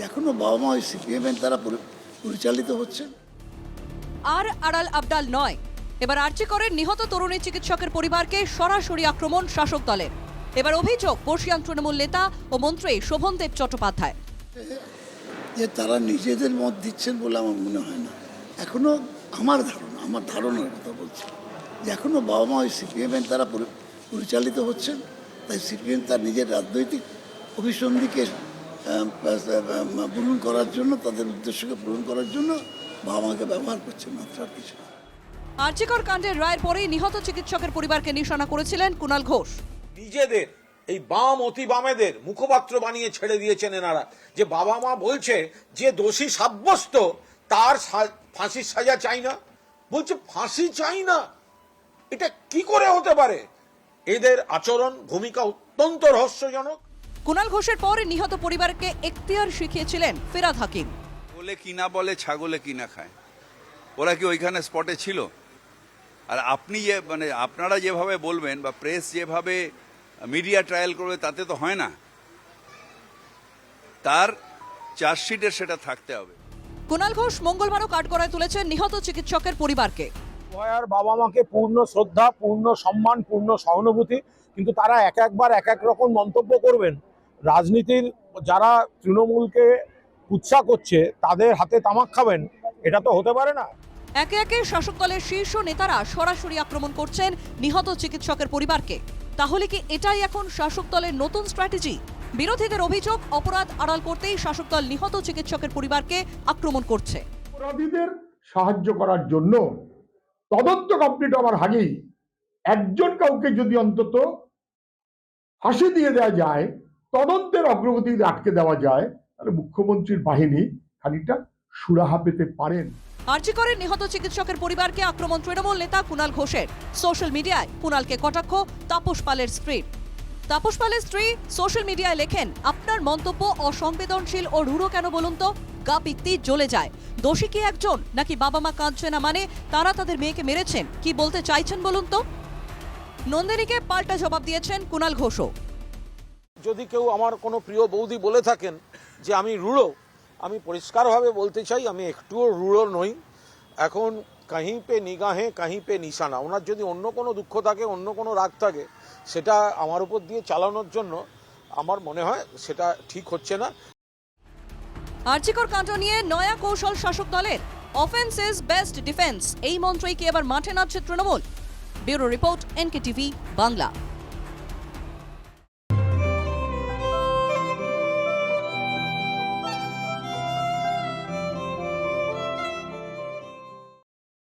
এখনও বাবা মা ওই সিপিএমের দ্বারা পরিচালিত হচ্ছেন আর আড়াল আবডাল নয়। এবার আর্জি করেন নিহত তরুণী চিকিৎসকের পরিবারকে সরাসরি আক্রমণ শাসক দলের। এবার অভিযোগ বর্ষিয়ান তৃণমূল নেতা ও মন্ত্রী শোভনদেব চট্টোপাধ্যায়। যে তারা নিজেদের মত দিচ্ছেন বলে আমার মনে হয় না। এখনও আমার ধারণা আমার ধারণার কথা বলছি। যে এখনও বাবা মা ওই সিপিএমের দ্বারা পরিচালিত হচ্ছেন। তাই সিপিএম তার নিজের রাজনৈতিক অভিসন্ধিকে পূরণ করার জন্য তাদের উদ্দেশ্যকে পূরণ করার জন্য বাবা মাকে ব্যবহার করছে মাত্র আর কিছু না। আর্জিকর কাণ্ডের রায়ের পরেই নিহত চিকিৎসকের পরিবারকে নিশানা করেছিলেন কুণাল ঘোষ। নিজেদের এই বাম অতি বামেদের মুখপাত্র বানিয়ে ছেড়ে দিয়েছেন এনারা। যে বাবা মা বলছে যে দোষী সাব্যস্ত তার ফাঁসির সাজা চাই না। বলছে ফাঁসি চাই না? এটা কি করে হতে পারে? এদের আচরণ ভূমিকা অত্যন্ত রহস্যজনক। কুণাল ঘোষের পর নিহত পরিবারকে এখতিয়ার শিখিয়েছিলেন ফেরাদ হাকিম। বলে কিনা বলে ছাগলে কিনা খায়। ওরা কি ওইখানে স্পটে ছিল? আর আপনি যে মানে আপনারা যেভাবে বলবেন বা প্রেস যেভাবে মিডিয়া ট্রায়াল করবে তাতে তো হয় না। তার চার্জশিটে সেটা থাকতে হবে। কুণাল ঘোষ মঙ্গলবারও কাঠগড়ায় তুলেছেন নিহত চিকিৎসকের পরিবারকে। ভয়ার বাবা মাকে পূর্ণ শ্রদ্ধা পূর্ণ সম্মান পূর্ণ সহানুভূতি কিন্তু তারা এক একবার এক এক রকম মন্তব্য করবেন। রাজনীতির যারা তৃণমূলকে উৎসাহ করছে তাদের হাতে তামাক খাবেন এটা তো হতে পারে না। একে একে শাসক দলের শীর্ষ নেতারা সরাসরি আক্রমণ করছেন নিহত চিকিৎসকের পরিবারকে। তাহলে কি এটাই এখন শাসক দলের নতুন স্ট্র্যাটেজি? বিরোধীদের অভিযোগ অপরাধ আড়াল করতেই শাসক দল নিহত চিকিৎসকের পরিবারকে আক্রমণ করছে। অপরাধীদের সাহায্য করার জন্য তদন্ত কমপ্লিট হওয়ার আগেই একজন কাউকে যদি অন্তত ফাঁসি দিয়ে দেওয়া যায় তদন্তের অগ্রগতি যদি আটকে দেওয়া যায়, তাহলে মুখ্যমন্ত্রীর বাহিনী খানিকটা সুরাহা পেতে পারেন। আর্জিকরের নিহত চিকিৎসকের পরিবারকে আক্রমণ তৃণমূল নেতা কুণাল ঘোষের। সোশ্যাল মিডিয়ায় কুণালকে কটাক্ষ, তাপস পালের স্ত্রীর তাপস পালের স্ত্রী সোশ্যাল মিডিয়ায় লেখেন, আপনার মন্তব্য অসংবেদনশীল ও রূঢ় কেন বলুন তো? গা পিত্তি জ্বলে যায়। দোষী কি একজন? নাকি বাবা মা কাঁদছে না মানে তারা তাদের মেয়েকে মেরেছেন? কি বলতে চাইছেন বলুন তো? নন্দিনীকে পাল্টা জবাব দিয়েছেন কুণাল ঘোষও। যদি কেউ আমার কোনো প্রিয় বৌদি বলে থাকেন যে আমি রুড়ো, আমি পরিষ্কারভাবে বলতে চাই, আমি একটুও রুড়ো নই। এখন কাहीं পে নিগাহে কাहीं পে নিশানা। ওনার যদি অন্য কোনো দুঃখ থাকে, অন্য কোনো রাগ থাকে, সেটা আমার উপর দিয়ে চালানোর জন্য আমার মনে হয় সেটা ঠিক হচ্ছে না। আর্জিকর কাণ্ড নিয়ে নয়া কৌশল শাসক দলের অফেন্স ইজ বেস্ট ডিফেন্স এই মন্ত্রই কি এবার মাঠে নামছে Trinamool? Bureau report N K TV Bangla.